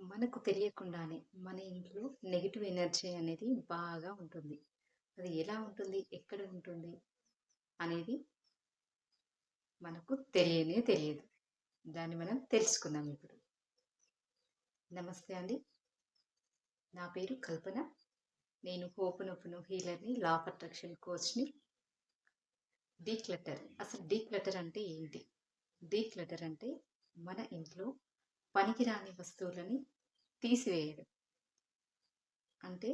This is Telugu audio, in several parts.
మనకు తెలియకుండానే మన ఇంట్లో నెగిటివ్ ఎనర్జీ అనేది బాగా ఉంటుంది. అది ఎలా ఉంటుంది? ఎక్కడ ఉంటుంది? అనేది మనకు తెలియనే తెలియదు. దాన్ని మనం తెలుసుకుందాం ఇప్పుడు. నమస్తే అండి. నా పేరు కల్పన. నేను హోపనోపోనో హీలర్‌ని, లా ఆఫ్ అట్రాక్షన్ కోచ్‌ని. డీక్లటర్ అసలు డీక్లటర్ అంటే ఏంటి? డీక్లటర్ అంటే మన ఇంట్లో పనికిరాని వస్తువులని తీసివేయడం. అంటే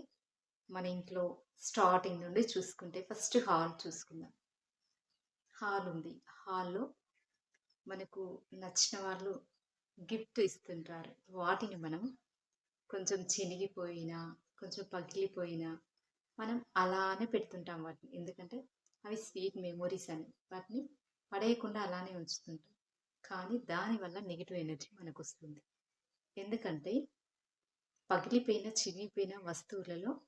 మన ఇంట్లో స్టార్టింగ్ నుండి చూసుకుంటే ఫస్ట్ హాల్ చూసుకుందాం. హాల్ ఉంది. హాల్‌లో మనకు నచ్చిన వాళ్ళు గిఫ్ట్ ఇస్తుంటారు. వాటిని మనం కొంచెం చినిగిపోయినా, కొంచెం పగిలిపోయినా మనం అలానే పెడుతుంటాం వాటిని. ఎందుకంటే అవి స్వీట్ మెమొరీస్ అని. వాటిని పడేయకుండా అలానే ఉంచుతుంటాం. కానీ దానివల్ల నెగిటివ్ ఎనర్జీ మనకు వస్తుంది ఎందుకంటే పగిలిపోయిన, చిరిగిపోయిన వస్తువులలో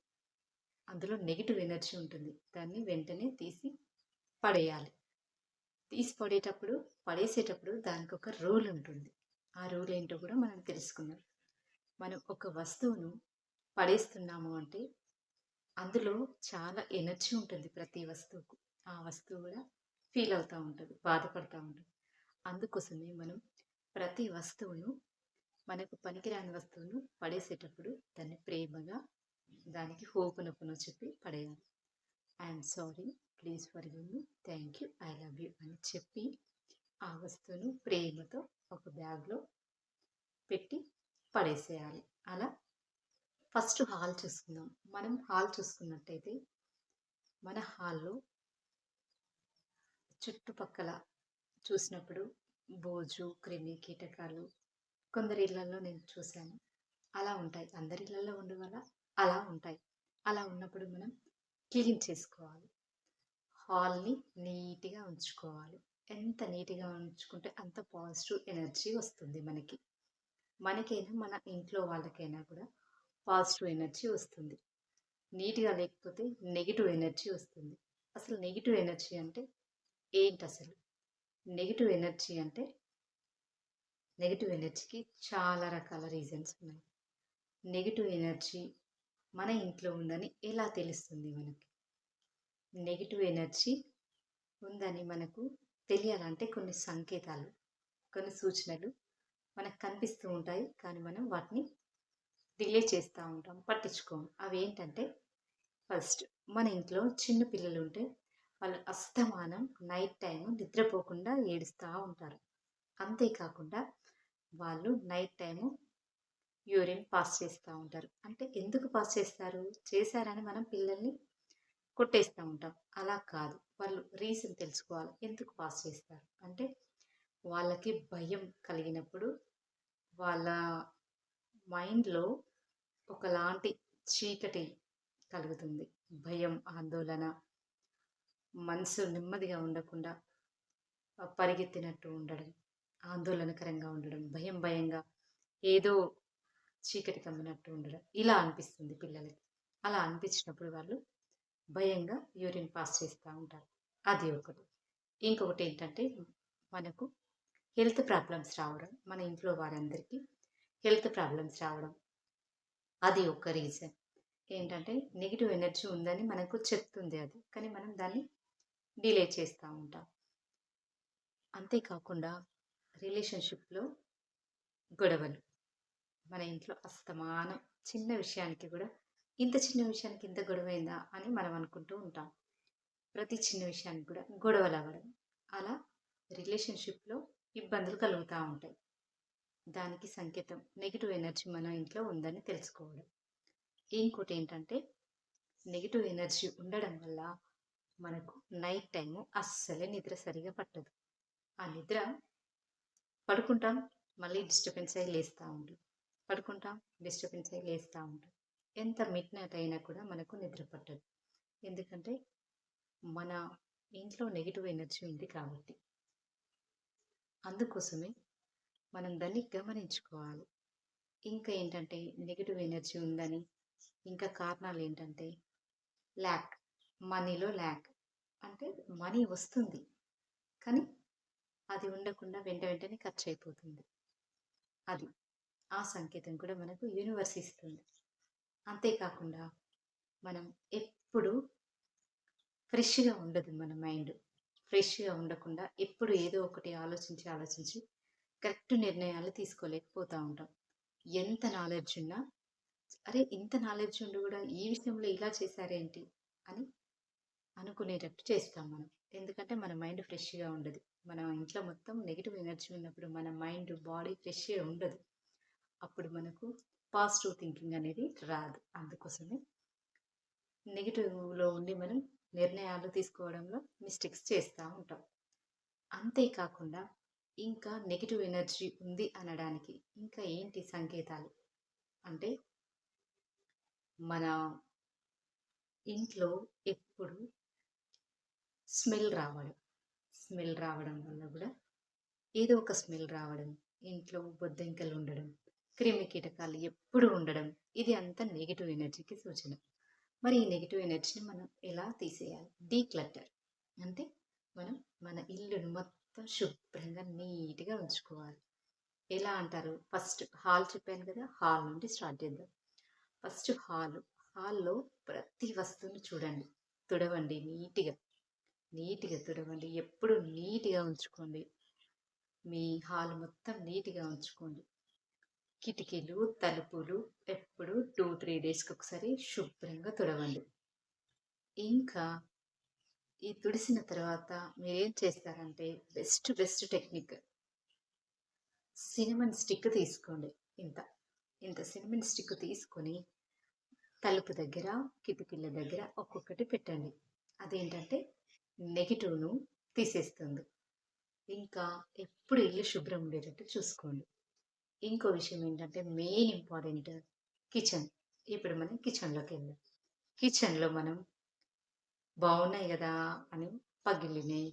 అందులో నెగిటివ్ ఎనర్జీ ఉంటుంది. దాన్ని వెంటనే తీసి పడేయాలి. తీసి పడేటప్పుడు, పడేసేటప్పుడు దానికొక రూల్ ఉంటుంది. ఆ రూల్ ఏంటో కూడా మనం తెలుసుకుందాం. మనం ఒక వస్తువును పడేస్తున్నాము అంటే అందులో చాలా ఎనర్జీ ఉంటుంది ప్రతి వస్తువుకు. ఆ వస్తువు కూడా ఫీల్ అవుతూ ఉంటుంది బాధపడుతూ ఉంటుంది అందుకోసమే మనం ప్రతి వస్తువును మనకు పనికిరాని వస్తువును పడేసేటప్పుడు దాన్ని ప్రేమగా దానికి హోపునొప్పును చెప్పి పడేయాలి. I'm sorry. Please for you thank you. I love you అని చెప్పి ఆ వస్తువును ప్రేమతో ఒక బ్యాగ్‌లో పెట్టి పడేసేయాలి. అలా ఫస్ట్ హాల్ చూసుకుందాం. మనం హాల్ చూసుకున్నట్టయితే మన హాల్‌లో చుట్టుపక్కల చూసినప్పుడు బోజు క్రిమి కీటకాలు కొందరి ఇళ్ళలో నేను చూశాను. అలా ఉంటాయి. అందరి ఇళ్ళలో ఉండవలా అలా ఉంటాయి. అలా ఉన్నప్పుడు మనం క్లీన్ చేసుకోవాలి. హాల్‌ని నీట్‌గా ఉంచుకోవాలి. ఎంత నీట్‌గా ఉంచుకుంటే అంత పాజిటివ్ ఎనర్జీ వస్తుంది మనకి. మనకైనా, మన ఇంట్లో వాళ్ళకైనా కూడా పాజిటివ్ ఎనర్జీ వస్తుంది. నీట్‌గా లేకపోతే నెగిటివ్ ఎనర్జీ వస్తుంది. అసలు నెగిటివ్ ఎనర్జీ అంటే ఏంటి అసలు నెగిటివ్ ఎనర్జీ అంటే నెగిటివ్ ఎనర్జీకి చాలా రకాల రీజన్స్ ఉన్నాయి. నెగిటివ్ ఎనర్జీ మన ఇంట్లో ఉందని ఎలా తెలుస్తుంది మనకి? నెగిటివ్ ఎనర్జీ ఉందని మనకు తెలియాలంటే కొన్ని సంకేతాలు, కొన్ని సూచనలు మనకు కనిపిస్తూ ఉంటాయి. కానీ మనం వాటిని డిలే చేస్తూ ఉంటాం. పట్టించుకోము. ఏంటంటే ఫస్ట్ మన ఇంట్లో చిన్న పిల్లలు ఉంటే వాళ్ళు అస్తమానం నైట్ టైం నిద్రపోకుండా ఏడుస్తూ ఉంటారు. అంతేకాకుండా వాళ్ళు నైట్ టైము యూరిన్ పాస్ చేస్తూ ఉంటారు. అంటే ఎందుకు పాస్ చేస్తారు? చేశారని మనం పిల్లల్ని కొట్టేస్తూ ఉంటాం. అలా కాదు. వాళ్ళు రీజన్ తెలుసుకోవాలి. ఎందుకు పాస్ చేస్తారు? అంటే వాళ్ళకి భయం కలిగినప్పుడు వాళ్ళ మైండ్‌లో ఒకలాంటి చీకటి కలుగుతుంది. భయం, ఆందోళన, మనసు నెమ్మదిగా ఉండకుండా పరిగెత్తినట్టు ఉండడం, ఆందోళనకరంగా ఉండడం, భయం భయంగా ఏదో చీకటి కమ్మినట్టు ఉండడం. ఇలా అనిపిస్తుంది పిల్లలకి. అలా అనిపించినప్పుడు వాళ్ళు భయంగా యూరిన్ పాస్ చేస్తూ ఉంటారు. అది ఒకటి. ఇంకొకటి ఏంటంటే మనకు హెల్త్ ప్రాబ్లమ్స్ రావడం. మన ఇంట్లో వారందరికీ హెల్త్ ప్రాబ్లమ్స్ రావడం. అది ఒక రీజన్. ఏంటంటే నెగిటివ్ ఎనర్జీ ఉందని మనకు చెప్తుంది అది. కానీ మనం దాన్ని డిలే చేస్తూ ఉంటాం. అంతేకాకుండా రిలేషన్‌షిప్‌లో గొడవలు. మన ఇంట్లో అస్తమానం చిన్న విషయానికి కూడా ఇంత చిన్న విషయానికి ఇంత గొడవైందా అని మనం అనుకుంటూ ఉంటాం. ప్రతి చిన్న విషయానికి కూడా గొడవలు అవ్వడం అలా రిలేషన్‌షిప్‌లో ఇబ్బందులు కలుగుతూ ఉంటాయి. దానికి సంకేతం నెగిటివ్ ఎనర్జీ మన ఇంట్లో ఉందని తెలుసుకోవడం. ఇంకోటి ఏంటంటే నెగిటివ్ ఎనర్జీ ఉండడం వల్ల మనకు నైట్ టైము అస్సలే నిద్ర సరిగా పట్టదు. ఆ నిద్ర పడుకుంటాం. మళ్ళీ డిస్టర్బెన్స్ అయ్యి లేస్తూ ఉంటాం. పడుకుంటాం. డిస్టర్బెన్స్ అయ్యి లేస్తూ ఉంటాం. ఎంత మిడ్ నైట్ అయినా కూడా మనకు నిద్ర పట్టదు. ఎందుకంటే మన ఇంట్లో నెగిటివ్ ఎనర్జీ ఉంది కాబట్టి. అందుకోసమే మనం దాన్ని గమనించుకోవాలి. ఇంకా ఏంటంటే నెగిటివ్ ఎనర్జీ ఉందని ఇంకా కారణాలు ఏంటంటే ల్యాక్. మనీలో ల్యాక్. అంటే మనీ వస్తుంది. కానీ అది ఉండకుండా వెంట వెంటనే ఖర్చు అయిపోతుంది అది. ఆ సంకేతం కూడా మనకు యూనివర్స్ ఇస్తుంది అంతేకాకుండా మనం ఎప్పుడు ఫ్రెష్గా ఉండదు మన మైండ్ ఫ్రెష్గా ఉండకుండా ఎప్పుడు ఏదో ఒకటి ఆలోచించి ఆలోచించి కరెక్ట్ నిర్ణయాలు తీసుకోలేకపోతూ ఉంటాం ఎంత నాలెడ్జ్ ఉన్నా అరే ఇంత నాలెడ్జ్ ఉండి కూడా ఈ విషయంలో ఇలా చేశారేంటి అని అనుకునేటట్టు చేస్తాం మనం. ఎందుకంటే మన మైండ్ ఫ్రెష్గా ఉండదు. మన ఇంట్లో మొత్తం నెగిటివ్ ఎనర్జీ ఉన్నప్పుడు మన మైండ్ బాడీ ఫ్రెష్గా ఉండదు. అప్పుడు మనకు పాజిటివ్ థింకింగ్ అనేది రాదు. అందుకోసమే నెగిటివ్లో ఉండి మనం నిర్ణయాలు తీసుకోవడంలో మిస్టేక్స్ చేస్తూ ఉంటాం. అంతేకాకుండా ఇంకా నెగిటివ్ ఎనర్జీ ఉంది అనడానికి ఇంకా ఏంటి సంకేతాలు? అంటే మన ఇంట్లో ఎప్పుడు స్మెల్ రావడం. స్మెల్ రావడం వల్ల కూడా ఏదో ఒక స్మెల్ రావడం ఇంట్లో బొద్దింకలు ఉండడం క్రిమి కీటకాలు ఎప్పుడు ఉండడం ఇది అంతా నెగిటివ్ ఎనర్జీకి సూచన. మరి ఈ నెగిటివ్ ఎనర్జీని మనం ఎలా తీసేయాలి? డీక్లటర్ అంటే మనం మన ఇల్లును మొత్తం శుభ్రంగా నీట్గా ఉంచుకోవాలి. ఎలా అంటారు? ఫస్ట్ హాల్ చెప్పాను కదా హాల్ నుండి స్టార్ట్ చేద్దాం. First hall. హాల్లో ప్రతి వస్తువుని చూడండి. తుడవండి నీట్గా. నీట్గా తుడవండి. ఎప్పుడు నీట్గా ఉంచుకోండి. మీ హాల్ మొత్తం నీట్గా ఉంచుకోండి. కిటికీలు తలుపులు ఎప్పుడు టూ త్రీ డేస్కి ఒకసారి శుభ్రంగా తుడవండి. ఇంకా ఈ తుడిసిన తర్వాత మీరేం చేస్తారంటే best best technique. Cinnamon stick తీసుకోండి. ఇంత ఇంత సినిమన్ స్టిక్ తీసుకొని తలుపు దగ్గర కిటికీల దగ్గర ఒక్కొక్కటి పెట్టండి. అదేంటంటే నెగిటివ్ను తీసేస్తుంది. ఇంకా ఎప్పుడు ఇల్లు శుభ్రం ఉండేటట్టు చూసుకోండి. ఇంకో విషయం ఏంటంటే మెయిన్ ఇంపార్టెంట్ కిచెన్. ఇప్పుడు మనం కిచెన్లోకి వెళ్దాం. కిచెన్లో మనం బాగున్నాయి కదా అని పగిలినాయి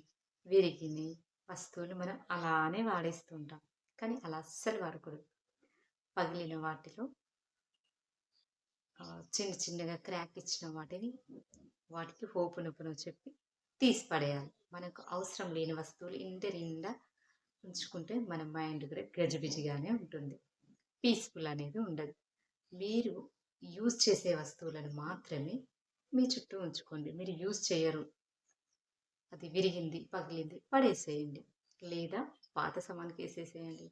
విరిగినాయి వస్తువులు మనం అలానే వాడేస్తూ ఉంటాం. కానీ అలా అస్సలు వాడకూడదు. పగిలిన వాటిలో చిన్న చిన్నగా క్రాక్ ఇచ్చిన వాటిని వాటికి హోపు నొప్పును చెప్పి తీసి పడేయాలి మనకు అవసరం లేని వస్తువులు ఇంటి నిండా ఉంచుకుంటే మన మైండ్ కూడా గజిబిజిగానే ఉంటుంది. పీస్ఫుల్ అనేది ఉండదు. మీరు యూజ్ చేసే వస్తువులను మాత్రమే మీ చుట్టూ ఉంచుకోండి. మీరు యూజ్ చేయరు. అది విరిగింది పగిలింది పడేసేయండి. లేదా పాత సమానికి వేసేసేయండి.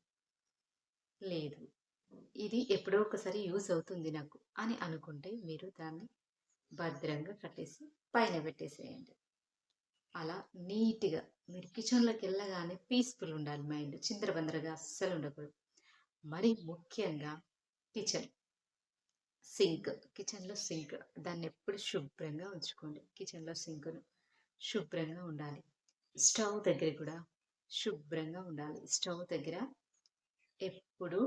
లేదు. ఇది ఎప్పుడో ఒకసారి యూజ్ అవుతుంది నాకు అని అనుకుంటే మీరు దాన్ని భద్రంగా కట్టేసి పైన పెట్టేసేయండి. అలా నీట్గా మీరు కిచెన్లోకి వెళ్ళగానే పీస్ఫుల్ ఉండాలి మైండ్ చిందరబందరగా అస్సలు ఉండకూడదు మరి ముఖ్యంగా కిచెన్. సింక్ కిచెన్లో సింక్. దాన్ని ఎప్పుడు శుభ్రంగా ఉంచుకోండి. కిచెన్లో సింక్ను శుభ్రంగా ఉండాలి. స్టవ్ దగ్గర కూడా శుభ్రంగా ఉండాలి. స్టవ్ దగ్గర ఎప్పుడు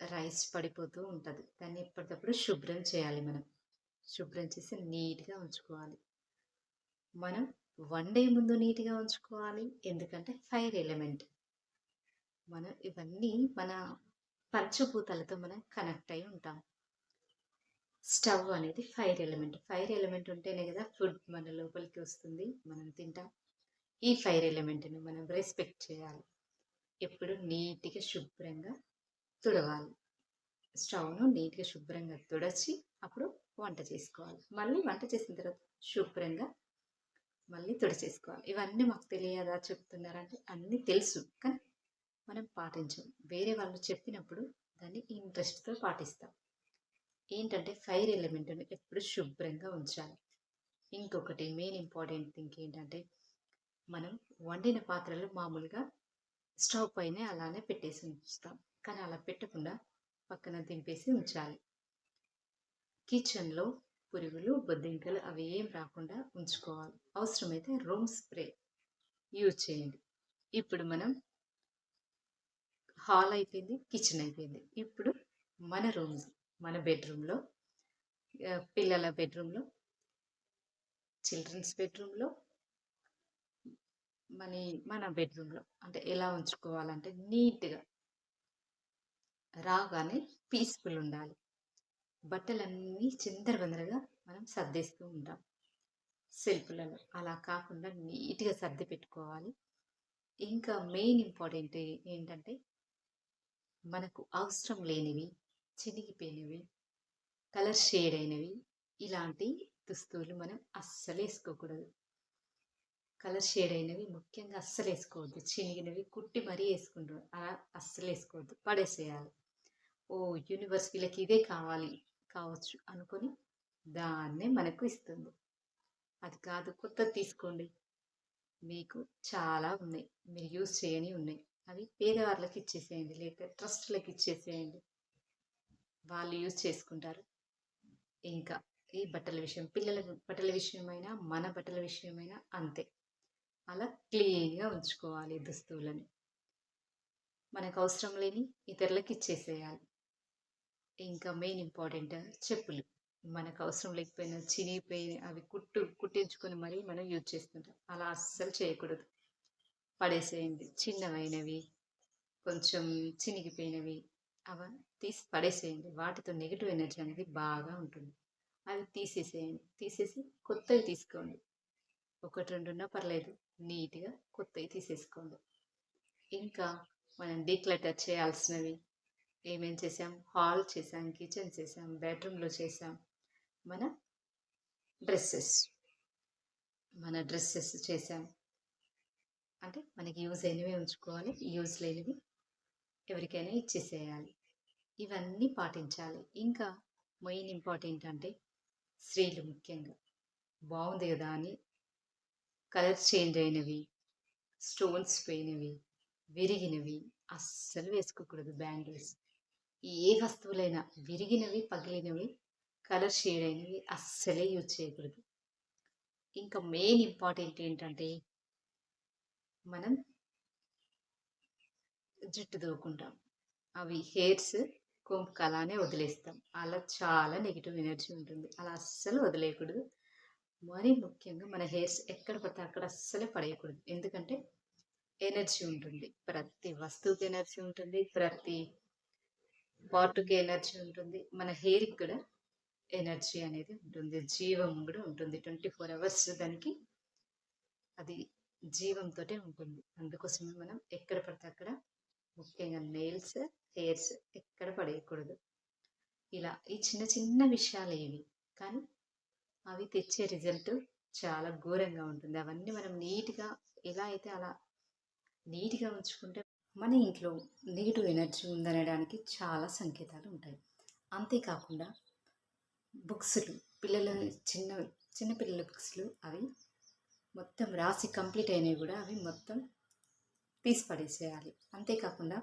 రైస్ పడిపోతూ ఉంటుంది. దాన్ని ఎప్పటికప్పుడు శుభ్రం చేయాలి మనం. శుభ్రం చేసి నీట్గా ఉంచుకోవాలి. మనం వన్ డే ముందు నీట్గా ఉంచుకోవాలి. ఎందుకంటే ఫైర్ ఎలిమెంట్. మనం ఇవన్నీ మన పంచభూతాలతో మనం కనెక్ట్ అయి ఉంటాం. స్టవ్ అనేది ఫైర్ ఎలిమెంట్. ఫైర్ ఎలిమెంట్ ఉంటేనే కదా ఫుడ్ మన లోపలికి వస్తుంది. మనం తింటాం. ఈ ఫైర్ ఎలిమెంట్ని మనం రెస్పెక్ట్ చేయాలి. ఎప్పుడు నీట్గా శుభ్రంగా తుడవాలి. స్టవ్ను నీట్గా శుభ్రంగా తుడచి అప్పుడు వంట చేసుకోవాలి. మళ్ళీ వంట చేసిన తర్వాత శుభ్రంగా మళ్ళీ తుడిచేసుకోవాలి. ఇవన్నీ మాకు తెలియదా చెప్తున్నారంటే అన్నీ తెలుసు. కానీ మనం పాటించం. వేరే వాళ్ళు చెప్పినప్పుడు దాన్ని ఇంట్రెస్ట్తో పాటిస్తాం. ఏంటంటే ఫైర్ ఎలిమెంట్ని ఎప్పుడు శుభ్రంగా ఉంచాలి. ఇంకొకటి మెయిన్ ఇంపార్టెంట్ థింగ్ ఏంటంటే మనం వండిన పాత్రలు మామూలుగా స్టవ్ పైనే అలానే పెట్టేసి ఉంచుతాం. కానీ అలా పెట్టకుండా పక్కన దింపేసి ఉంచాలి. కిచెన్లో పురుగులు బొద్దింకలు అవి ఏం రాకుండా ఉంచుకోవాలి. అవసరమైతే రూమ్ స్ప్రే యూజ్ చేయండి. ఇప్పుడు మనం హాల్ అయిపోయింది కిచెన్ అయిపోయింది. ఇప్పుడు మన రూమ్స్ మన బెడ్రూమ్లో పిల్లల బెడ్రూమ్లో చిల్డ్రన్స్ బెడ్రూమ్లో మన మన బెడ్రూమ్లో అంటే ఎలా ఉంచుకోవాలంటే నీట్గా రాగానే పీస్ఫుల్ ఉండాలి. బట్టలన్నీ చిందరబందరగా మనం సర్దేస్తూ ఉంటాం. సెల్ఫ్లలో అలా కాకుండా నీట్గా సర్ది పెట్టుకోవాలి. ఇంకా మెయిన్ ఇంపార్టెంట్ ఏంటంటే మనకు అవసరం లేనివి, చినిగిపోయినవి, కలర్ షేడ్ అయినవి ఇలాంటి దుస్తువులు మనం అస్సలు వేసుకోకూడదు. కలర్ షేడ్ అయినవి ముఖ్యంగా అస్సలు వేసుకోవద్దు. చినిగినవి కుట్టి మరీ వేసుకుంటారు అలా అస్సలు వేసుకోవద్దు. పడేసేయాలి. ఓ యూనివర్స్ వీళ్ళకి ఇదే కావాలి. కావచ్చు అనుకొని దాన్నే మనకు ఇస్తుంది. అది కాదు కొత్తది తీసుకోండి. మీకు చాలా ఉన్నాయి. మీరు యూజ్ చేయనివి ఉన్నాయి. అవి పేదవాళ్ళకి ఇచ్చేసేయండి. లేక ట్రస్ట్‌లకి ఇచ్చేసేయండి. వాళ్ళు యూజ్ చేసుకుంటారు. ఇంకా ఈ బట్టల విషయం పిల్లల బట్టల విషయమైనా, మన బట్టల విషయమైనా అంతే. అలా క్లీన్‌గా ఉంచుకోవాలి దుస్తువులని. మనకు అవసరం లేని ఇతరులకి ఇచ్చేసేయాలి. ఇంకా మెయిన్ ఇంపార్టెంట్ చెప్పులు. మనకు అవసరం లేకపోయినా చినిగిపోయిన అవి కుట్టు కుట్టించుకొని మరీ మనం యూజ్ చేస్తుంటాం. అలా అస్సలు చేయకూడదు. పడేసేయండి. చిన్నవైనవి, కొంచెం చినిగిపోయినవి అవి తీసి పడేసేయండి. వాటితో నెగిటివ్ ఎనర్జీ అనేది బాగా ఉంటుంది. అవి తీసేసేయండి. తీసేసి కొత్తవి తీసుకోండి. ఒకటి రెండున్నా పర్లేదు. నీట్‌గా కొత్తవి తీసేసుకోండి. ఇంకా మనం డీక్లటర్ చేయాల్సినవి ఏమేం చేసాం? హాల్ చేసాం, కిచెన్ చేసాం, బెడ్‌రూమ్‌లో చేసాం. మన డ్రెస్సెస్ మన డ్రెస్సెస్ చేసాం. అంటే మనకి యూజ్ అయినవే ఉంచుకోవాలి. యూజ్ లేనివి ఎవరికైనా ఇచ్చేసేయాలి. ఇవన్నీ పాటించాలి. ఇంకా మెయిన్ ఇంపార్టెంట్ అంటే స్త్రీలు ముఖ్యంగా బాగుంది కదా అని కలర్ చేంజ్ అయినవి, స్టోన్స్ పోయినవి, విరిగినవి అస్సలు వేసుకోకూడదు బ్యాంగిల్స్. ఏ వస్తువులైనా విరిగినవి, పగిలినవి, కలర్ షేడ్ అయినవి అస్సలే యూజ్ చేయకూడదు. ఇంకా మెయిన్ ఇంపార్టెంట్ ఏంటంటే మనం జుట్టు దూకుంటాం. అవి హెయిర్స్ కొంపుకు అలానే వదిలేస్తాం. అలా చాలా నెగిటివ్ ఎనర్జీ ఉంటుంది. అలా అస్సలు వదిలేయకూడదు. మరీ ముఖ్యంగా మన హెయిర్స్ ఎక్కడ పడితే అక్కడ అస్సలే పడేయకూడదు. ఎందుకంటే ఎనర్జీ ఉంటుంది. ప్రతి వస్తువుకి ఎనర్జీ ఉంటుంది. ప్రతి పార్ట్‌కి ఎనర్జీ ఉంటుంది. మన హెయిర్‌కి కూడా ఎనర్జీ అనేది ఉంటుంది. జీవం కూడా ఉంటుంది. 24 అవర్స్ దానికి అది జీవంతో ఉంటుంది. అందుకోసమే మనం ఎక్కడ పడితే అక్కడ ముఖ్యంగా నెయిల్స్, హెయిర్స్ ఎక్కడ పడేయకూడదు. ఇలా ఈ చిన్న చిన్న విషయాలు ఇవి. కానీ అవి తెచ్చే రిజల్ట్ చాలా ఘోరంగా ఉంటుంది. అవన్నీ మనం నీట్‌గా ఎలా అయితే అలా నీట్‌గా ఉంచుకుంటే మన ఇంట్లో నెగిటివ్ ఎనర్జీ ఉందనడానికి చాలా సంకేతాలు ఉంటాయి. అంతేకాకుండా బుక్స్‌లు పిల్లల చిన్న చిన్న పిల్లల బుక్స్‌లు అవి మొత్తం రాసి కంప్లీట్ అయినవి కూడా అవి మొత్తం తీసి పడేసేయాలి. అంతేకాకుండా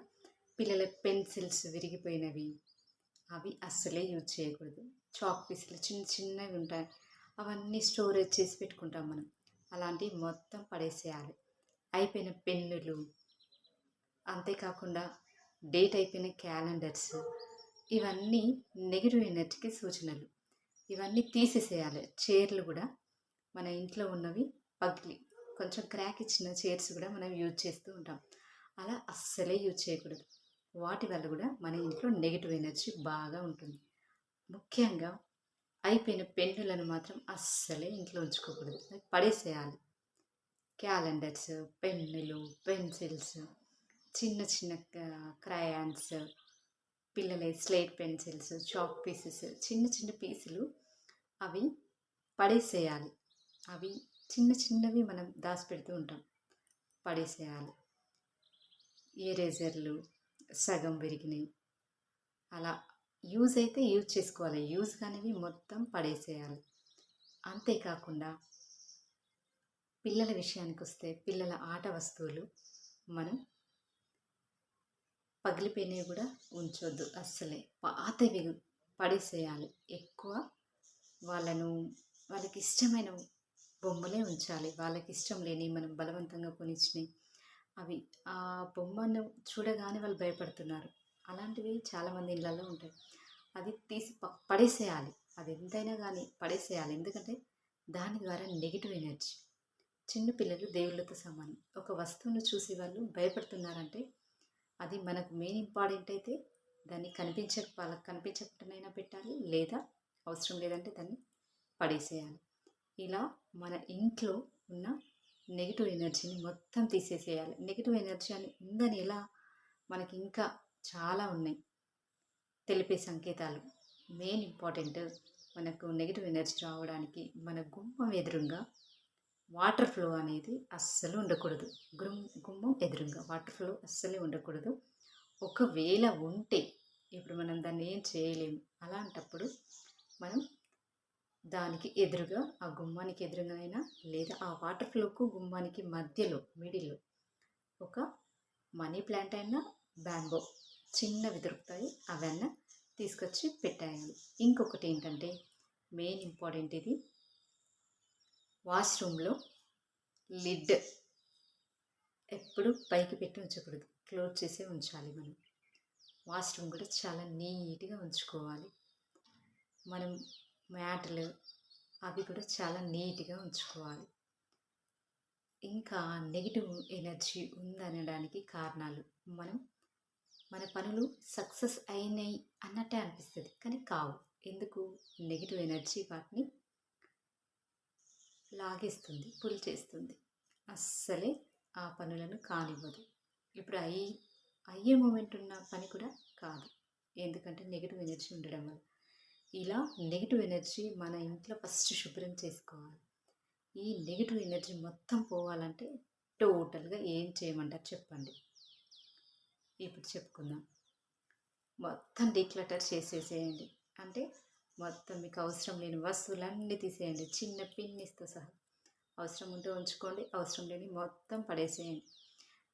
పిల్లల పెన్సిల్స్ విరిగిపోయినవి అవి అస్సలే యూజ్ చేయకూడదు. చాక్ పీసులు చిన్న చిన్నవి ఉంటాయి. అవన్నీ స్టోరేజ్ చేసి పెట్టుకుంటాం మనం. అలాంటివి మొత్తం పడేసేయాలి. అయిపోయిన పెన్నులు అంతేకాకుండా డేట్ అయిపోయిన క్యాలెండర్స్ ఇవన్నీ నెగిటివ్ ఎనర్జీకి సూచనలు. ఇవన్నీ తీసేసేయాలి. చైర్‌లు కూడా మన ఇంట్లో ఉన్నవి పగిలి కొంచెం క్రాక్ ఇచ్చిన చైర్స్ కూడా మనం యూజ్ చేస్తూ ఉంటాం. అలా అస్సలే యూజ్ చేయకూడదు. వాటి వల్ల కూడా మన ఇంట్లో నెగిటివ్ ఎనర్జీ బాగా ఉంటుంది. ముఖ్యంగా అయిపోయిన పెన్నులను మాత్రం అస్సలే ఇంట్లో ఉంచుకోకూడదు. పడేసేయాలి. క్యాలెండర్స్, పెన్నులు, పెన్సిల్స్ చిన్న చిన్న క్రయాన్స్ పిల్లల స్లేట్ పెన్సిల్స్, చాక్ పీసెస్ చిన్న చిన్న పీసులు అవి పడేసేయాలి. అవి చిన్న చిన్నవి మనం దాచిపెడుతూ ఉంటాం. పడేసేయాలి. ఎరేజర్‌లు సగం విరిగినాయి అలా యూజ్ అయితే యూజ్ చేసుకోవాలి. యూజ్ కానివి మొత్తం పడేసేయాలి. అంతేకాకుండా పిల్లల విషయానికి వస్తే పిల్లల ఆట వస్తువులు మనం పగిలిపోయినవి కూడా ఉంచొద్దు అస్సలే. పాతవి పడేసేయాలి. ఎక్కువ వాళ్ళను వాళ్ళకి ఇష్టమైన బొమ్మలే ఉంచాలి. వాళ్ళకి ఇష్టం లేని మనం బలవంతంగా కొనిచ్చినాయి అవి ఆ బొమ్మను చూడగానే వాళ్ళు భయపడుతున్నారు. అలాంటివి చాలామంది ఇళ్ళల్లో ఉంటాయి. అది తీసి ప పడేసేయాలి. అది ఎంతైనా కానీ పడేసేయాలి. ఎందుకంటే దాని ద్వారా నెగిటివ్ ఎనర్జీ. చిన్నపిల్లలు దేవుళ్ళతో సమానం. ఒక వస్తువును చూసి వాళ్ళు భయపడుతున్నారంటే అది మనకు మెయిన్ ఇంపార్టెంట్ అయితే దాన్ని కనిపించక వాళ్ళకి కనిపించకుండానైనా పెట్టాలి. లేదా అవసరం లేదంటే దాన్ని పడేసేయాలి. ఇలా మన ఇంట్లో ఉన్న నెగిటివ్ ఎనర్జీని మొత్తం తీసేసేయాలి. నెగిటివ్ ఎనర్జీ అని ఉందని ఎలా మనకి ఇంకా చాలా ఉన్నాయి తెలిపే సంకేతాలు మెయిన్ ఇంపార్టెంట్ మనకు నెగిటివ్ ఎనర్జీ రావడానికి మన గుమ్మం ఎదురుగా వాటర్ ఫ్లో అనేది అస్సలు ఉండకూడదు. గుమ్ గుమ్మం ఎదురుగా వాటర్ ఫ్లో అస్సలే ఉండకూడదు. ఒకవేళ ఉంటే ఇప్పుడు మనం దాన్ని ఏం చేయలేము. అలాంటప్పుడు మనం దానికి ఎదురుగా ఆ గుమ్మానికి ఎదురుగానైనా లేదా ఆ వాటర్ ఫ్లోకు గుమ్మానికి మధ్యలో మిడిల్లో ఒక మనీ ప్లాంట్ అయినా బ్యాంబో చిన్నవి దొరుకుతాయి అవన్నీ తీసుకొచ్చి పెట్టేయాలి. ఇంకొకటి ఏంటంటే మెయిన్ ఇంపార్టెంట్ ఇది వాష్రూమ్లో లిడ్ ఎప్పుడు పైకి పెట్టి ఉంచకూడదు. క్లోజ్ చేసే ఉంచాలి మనం. వాష్రూమ్ కూడా చాలా నీట్గా ఉంచుకోవాలి. మనం మ్యాట్లు అవి కూడా చాలా నీట్గా ఉంచుకోవాలి. ఇంకా నెగిటివ్ ఎనర్జీ ఉందనడానికి కారణాలు మనం మన పనులు సక్సెస్ అయినాయి అన్నట్టే అనిపిస్తుంది. కానీ కావు. ఎందుకు? నెగిటివ్ ఎనర్జీ వాటిని లాగేస్తుంది పుల్ చేస్తుంది. అస్సలే ఆ పనులను కానివ్వదు. ఇప్పుడు అయ్యి అయ్యే మూమెంట్ ఉన్న పని కూడా కాదు. ఎందుకంటే నెగిటివ్ ఎనర్జీ ఉండడం వల్ల. ఇలా నెగిటివ్ ఎనర్జీ మన ఇంట్లో ఫస్ట్ శుభ్రం చేసుకోవాలి. ఈ నెగిటివ్ ఎనర్జీ మొత్తం పోవాలంటే టోటల్గా ఏం చేయమంటారు చెప్పండి. ఇప్పుడు చెప్పుకుందాం. మొత్తం డిక్లటర్ చేసేసేయండి. అంటే మొత్తం మీకు అవసరం లేని వస్తువులన్నీ తీసేయండి. చిన్న పిన్నిస్తో సహా. అవసరం ఉంటే ఉంచుకోండి అవసరం లేని మొత్తం పడేసేయండి.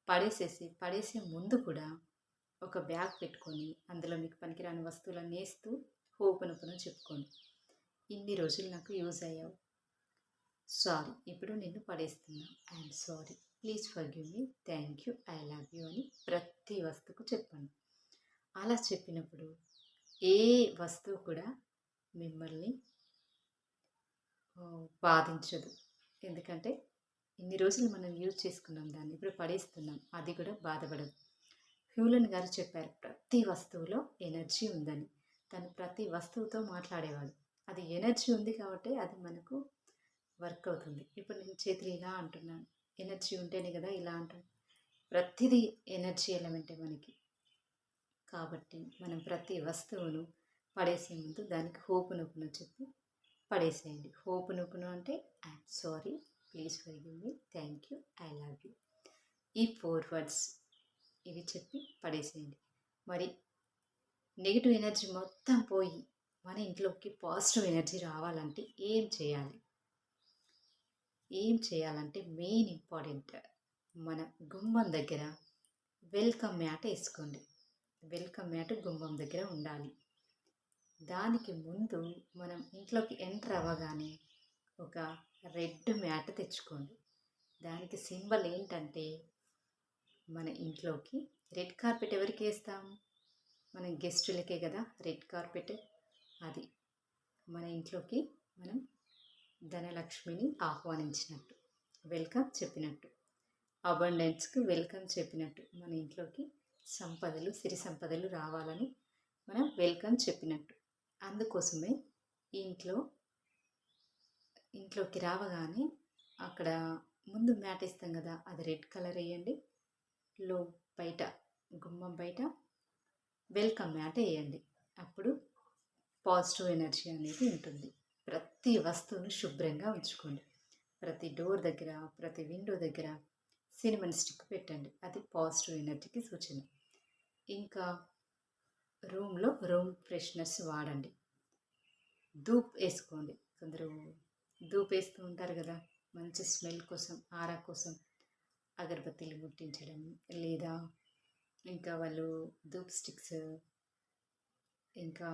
పడేసేసి పడేసే ముందు కూడా ఒక బ్యాగ్ పెట్టుకొని అందులో మీకు పనికిరాని వస్తువులన్నీ వేస్తూ ఓపెన్ చెప్పుకోండి. ఇన్ని రోజులు నాకు యూజ్ అయ్యావు. సారీ ఇప్పుడు నిన్ను పడేస్తున్నా. I'm sorry. Please forgive me. Thank you. I love you అని ప్రతి వస్తువుకు చెప్పండి. అలా చెప్పినప్పుడు ఏ వస్తువు కూడా మిమ్మల్ని బాధించదు. ఎందుకంటే ఇన్ని రోజులు మనం యూజ్ చేసుకున్నాం దాన్ని ఇప్పుడు పడేస్తున్నాం అది కూడా బాధపడదు. హ్యూలన్ గారు చెప్పారు ప్రతి వస్తువులో ఎనర్జీ ఉందని. తను ప్రతి వస్తువుతో మాట్లాడేవాడు. అది ఎనర్జీ ఉంది కాబట్టి అది మనకు వర్క్ అవుతుంది. ఇప్పుడు నేను చేతులు ఇలా అంటున్నాను ఎనర్జీ ఉంటేనే కదా ఇలా అంటున్నాను. ప్రతిదీ ఎనర్జీ ఎలమెంటే మనకి. కాబట్టి మనం ప్రతి వస్తువును పడేసే ముందు దానికి హోపు నొప్పును చెప్పి పడేసేయండి. హోపు నొప్పును అంటే I'm sorry please forgive me thank you I love you. ఈ ఫోర్ వర్డ్స్ ఇవి చెప్పి పడేసేయండి. మరి నెగిటివ్ ఎనర్జీ మొత్తం పోయి మన ఇంట్లోకి పాజిటివ్ ఎనర్జీ రావాలంటే ఏం చేయాలి? ఏం చేయాలంటే మెయిన్ ఇంపార్టెంట్ మన గుమ్మం దగ్గర వెల్కమ్ మ్యాట్ వేసుకోండి. వెల్కమ్ మ్యాట్ గుమ్మం దగ్గర ఉండాలి. దానికి ముందు మనం ఇంట్లోకి ఎంటర్ అవ్వగానే ఒక రెడ్ మ్యాట్ తెచ్చుకోండి. దానికి సింబల్ ఏంటంటే మన ఇంట్లోకి రెడ్ కార్పెట్ ఎవరికి వేస్తాం? మన గెస్టులకే కదా రెడ్ కార్పెట్. అది మన ఇంట్లోకి మనం ధనలక్ష్మిని ఆహ్వానించినట్టు వెల్కమ్ చెప్పినట్టు అబండెన్స్కి వెల్కమ్ చెప్పినట్టు మన ఇంట్లోకి సంపదలు సిరి సంపదలు రావాలని మనం వెల్కమ్ చెప్పినట్టు. అందుకోసమే ఇంట్లో ఇంట్లోకి రావగానే అక్కడ ముందు మ్యాట్ ఇస్తాం కదా అది రెడ్ కలర్ వేయండి. లో బయట గుమ్మం బయట వెల్కమ్ మ్యాట్ వేయండి. అప్పుడు పాజిటివ్ ఎనర్జీ అనేది ఉంటుంది. ప్రతి వస్తువును శుభ్రంగా ఉంచుకోండి. ప్రతి డోర్ దగ్గర ప్రతి విండో దగ్గర సినిమన్ స్టిక్ పెట్టండి. అది పాజిటివ్ ఎనర్జీకి సూచన. ఇంకా రూమ్లో రూమ్ ఫ్రెషనర్స్ వాడండి. ధూప్ వేసుకోండి. కొందరు ధూప్ వేస్తూ ఉంటారు కదా మంచి స్మెల్ కోసం ఆరా కోసం అగరబత్తీలు ముట్టించడం లేదా ఇంకా వాళ్ళు ధూప్ స్టిక్స్ ఇంకా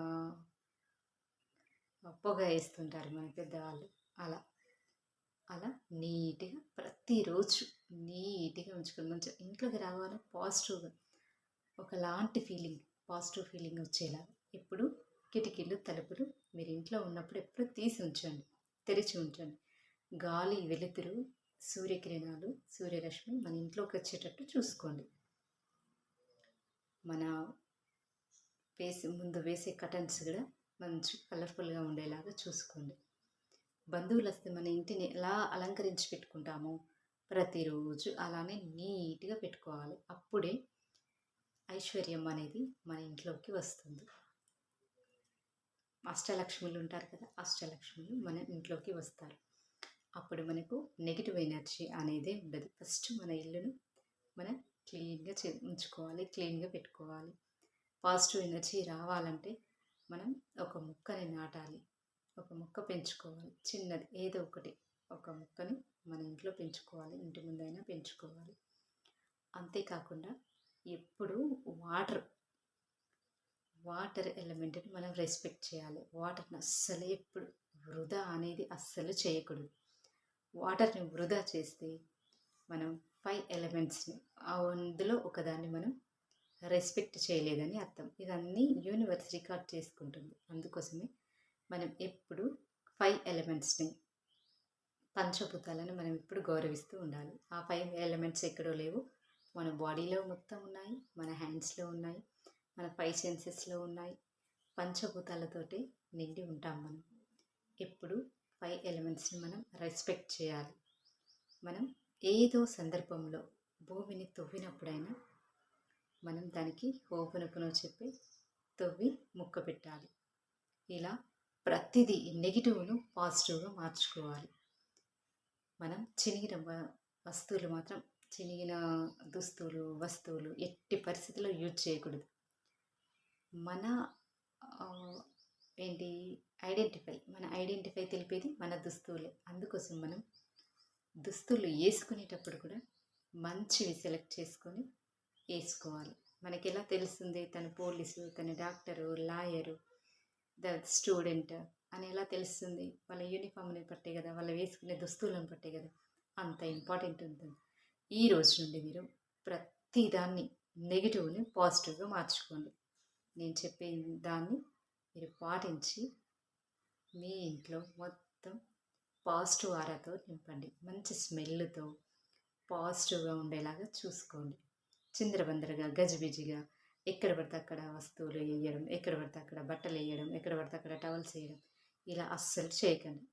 పొగ వేస్తుంటారు మన పెద్దవాళ్ళు. అలా అలా నీట్గా ప్రతిరోజు నీట్గా ఉంచుకొని మంచిగా ఇంట్లోకి రావాలి పాజిటివ్గా ఒకలాంటి ఫీలింగ్. పాజిటివ్ ఫీలింగ్ వచ్చేలా ఎప్పుడు కిటికీలు తలుపులు మీరు ఇంట్లో ఉన్నప్పుడు ఎప్పుడు తీసి ఉంచండి తెరిచి ఉంచండి. గాలి వెలుతురు సూర్యకిరణాలు సూర్యరశ్మి మన ఇంట్లోకి వచ్చేటట్టు చూసుకోండి. మన వేసి ముందు వేసే కటన్స్ కూడా మంచి కలర్ఫుల్గా ఉండేలాగా చూసుకోండి. బంధువులు వస్తే మన ఇంటిని ఎలా అలంకరించి పెట్టుకుంటామో ప్రతిరోజు అలానే నీట్గా పెట్టుకోవాలి. అప్పుడే ఐశ్వర్యం అనేది మన ఇంట్లోకి వస్తుంది. అష్టలక్ష్ములు ఉంటారు కదా అష్టలక్ష్ములు మన ఇంట్లోకి వస్తారు. అప్పుడు మనకు నెగిటివ్ ఎనర్జీ అనేది ఉండదు. ఫస్ట్ మన ఇల్లును మనం క్లీన్గా చే ఉంచుకోవాలి క్లీన్గా పెట్టుకోవాలి. పాజిటివ్ ఎనర్జీ రావాలంటే మనం ఒక మొక్కని నాటాలి. ఒక మొక్క పెంచుకోవాలి. చిన్నది ఏదో ఒకటి ఒక మొక్కని మన ఇంట్లో పెంచుకోవాలి. ఇంటి ముందైనా పెంచుకోవాలి. అంతేకాకుండా ఎప్పుడు వాటర్ వాటర్ ఎలిమెంట్ని మనం రెస్పెక్ట్ చేయాలి. వాటర్ని అస్సలు ఎప్పుడు వృధా అనేది అస్సలు చేయకూడదు. వాటర్ని వృధా చేస్తే మనం ఫైవ్ ఎలిమెంట్స్ని అందులో ఒకదాన్ని మనం రెస్పెక్ట్ చేయలేదని అర్థం. ఇదన్నీ యూనివర్స్ రికార్డ్ చేసుకుంటుంది. అందుకోసమే మనం ఎప్పుడు ఫైవ్ ఎలిమెంట్స్ని పంచభూతాలను మనం ఎప్పుడు గౌరవిస్తూ ఉండాలి. ఆ ఫైవ్ ఎలిమెంట్స్ ఎక్కడో లేవు. మన బాడీలో మొత్తం ఉన్నాయి మన హ్యాండ్స్లో ఉన్నాయి మన ఫైవ్ సెన్సెస్లో ఉన్నాయి. పంచభూతాలతోటి నిండి ఉంటాం మనం. ఎప్పుడు ఫైవ్ ఎలిమెంట్స్ని మనం రెస్పెక్ట్ చేయాలి. మనం ఏదో సందర్భంలో భూమిని తవ్వినప్పుడైనా మనం దానికి ఓపెనపునో చెప్పి తవ్వి ముక్క పెట్టాలి. ఇలా ప్రతిదీ నెగిటివ్ను పాజిటివ్గా మార్చుకోవాలి. మనం చినిగిన వస్తువులు మాత్రం చినిగిన దుస్తులు వస్తువులు ఎట్టి పరిస్థితుల్లో యూజ్ చేయకూడదు. మన ఏంటి ఐడెంటిఫై మన ఐడెంటిఫై తెలిపేది మన దుస్తువులే. అందుకోసం మనం దుస్తులు వేసుకునేటప్పుడు కూడా మంచివి సెలెక్ట్ చేసుకొని వేసుకోవాలి మనకి ఎలా తెలుస్తుంది? తన పోలీసు తన డాక్టరు లాయరు ద స్టూడెంట్ అని ఎలా తెలుస్తుంది? వాళ్ళ యూనిఫామ్ని పట్టే కదా వాళ్ళు వేసుకునే దుస్తువులను పట్టే కదా అంత ఇంపార్టెంట్ ఉంటుంది. ఈ రోజు నుండి మీరు ప్రతిదాన్ని నెగిటివ్ని పాజిటివ్గా మార్చుకోండి. నేను చెప్పే దాన్ని మీరు పాటించి మీ ఇంట్లో మొత్తం పాజిటివ్ ఆరాతో నింపండి. మంచి స్మెల్తో పాజిటివ్గా ఉండేలాగా చూసుకోండి. చిందరబందరగా గజిబిజిగా ఎక్కడ పడితే అక్కడ వస్తువులు వేయడం ఎక్కడ పడితే అక్కడ బట్టలు వేయడం ఎక్కడ పడితే అక్కడ టవల్స్ వేయడం ఇలా అస్సలు చేయకండి.